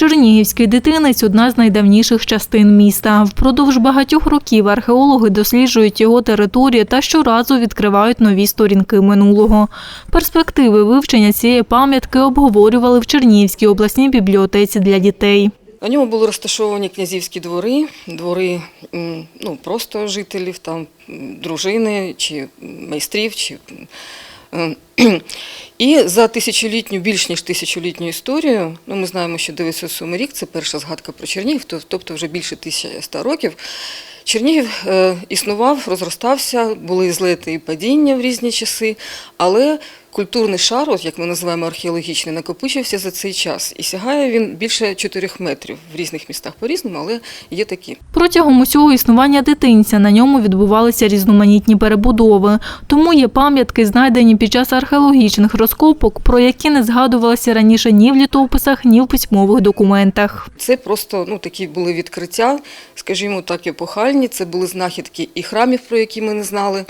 Чернігівський дитинець одна з найдавніших частин міста. Впродовж багатьох років археологи досліджують його територію та щоразу відкривають нові сторінки минулого. Перспективи вивчення цієї пам'ятки обговорювали в Чернігівській обласній бібліотеці для дітей. На ньому були розташовані князівські двори, двори ну, просто жителів, там, дружини чи майстрів. Чи, і за тисячолітню, більш ніж тисячолітню історію, ну, ми знаємо, що 907 рік це перша згадка про Чернігів, тобто вже більше 1100 років. Чернігів е, існував, розростався, були злети і падіння в різні часи, але культурний шар, от як ми називаємо археологічний, накопичився за цей час. І сягає він більше 4 метрів в різних містах по-різному, але є такі. Протягом усього існування дитинця на ньому відбувалися різноманітні перебудови. Тому є пам'ятки, знайдені під час археологічних розкопок, про які не згадувалося раніше ні в літописах, ні в письмових документах. Це просто ну, такі були відкриття, скажімо так, епохальні. Це були знахідки і храмів, про які ми не знали.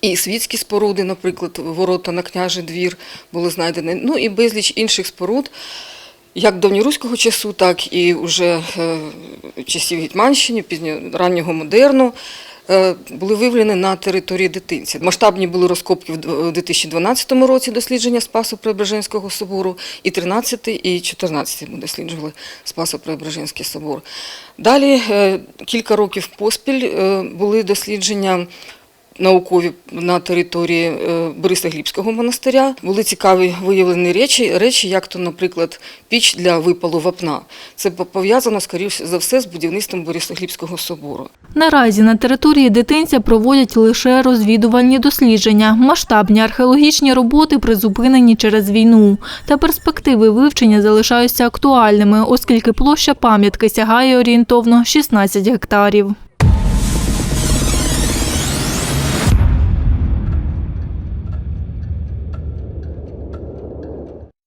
І світські споруди, наприклад, ворота на княжий двір були знайдені. Ну і безліч інших споруд, як давньоруського часу, так і вже е, часів Гетьманщини, пізньо раннього модерну. е, Були виявлені на території дитинця. Масштабні були розкопки в 2012 році дослідження Спасу Преображенського собору, і 13 і 14 ми досліджували Спасо Преображенський собор. Далі е, кілька років поспіль були дослідження наукові на території е, Борисоглібського монастиря. Були цікаві виявлені речі, речі, як то, наприклад, піч для випалу вапна. Це пов'язано, скоріш за все, з будівництвом Борисоглібського собору. Наразі на території дитинця проводять лише розвідувальні дослідження. Масштабні археологічні роботи призупинені через війну. Та перспективи вивчення залишаються актуальними, оскільки площа пам'ятки сягає орієнтовно 16 гектарів.